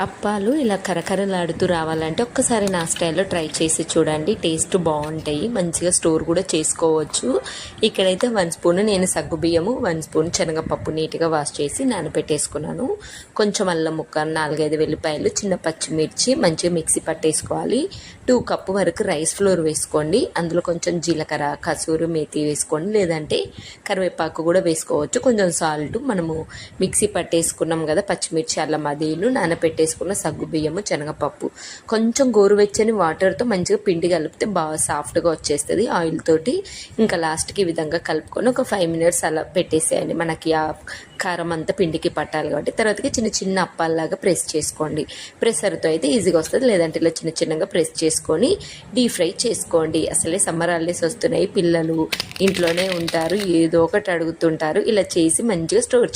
అప్పాలు ఇలా కరకరలాడుతూ రావాలంటే ఒక్కసారి నా స్టైల్లో ట్రై చేసి చూడండి. టేస్ట్ బాగుంటాయి. మంచిగా స్టోర్ కూడా చేసుకోవచ్చు. ఇక్కడైతే వన్ స్పూన్ నేను సగ్గు బియ్యము వన్ స్పూన్ శనగపప్పు నీట్గా వాష్ చేసి నానబెట్టేసుకున్నాను. కొంచెం అల్లం ముక్క నాలుగైదు వెల్లిపాయలు చిన్న పచ్చిమిర్చి మంచిగా మిక్సీ పట్టేసుకోవాలి. టూ కప్పు వరకు రైస్ ఫ్లోర్ వేసుకోండి. అందులో కొంచెం జీలకర్ర కసూరు మేతి వేసుకోండి. లేదంటే కరివేపాకు కూడా వేసుకోవచ్చు. కొంచెం సాల్ట్ మనము మిక్సీ పట్టేసుకున్నాం కదా పచ్చిమిర్చి అల్లం నానబెట్టేసి నానబెట్టేసుకున్న సగ్గు బియ్యము శనగపప్పు. కొంచెం గోరువెచ్చని వాటర్తో మంచిగా పిండి కలిపితే బాగా సాఫ్ట్గా వచ్చేస్తుంది. ఆయిల్ తోటి ఇంకా లాస్ట్కి ఈ విధంగా కలుపుకొని ఒక ఫైవ్ మినిట్స్ అలా పెట్టేసేయండి. మనకి ఆ కారం అంతా పిండికి పట్టాలి కాబట్టి. తర్వాతకి చిన్న చిన్న అప్పాల్లాగా ప్రెస్ చేసుకోండి. ప్రెషర్తో అయితే ఈజీగా వస్తుంది. లేదంటే ఇలా చిన్న చిన్నగా ప్రెస్ చేసుకొని డీప్ ఫ్రై చేసుకోండి. అసలే సమ్మర్ హాలిడేస్ వస్తున్నాయి. పిల్లలు ఇంట్లోనే ఉంటారు. ఏదో ఒకటి అడుగుతుంటారు. ఇలా చేసి మంచిగా స్టోర్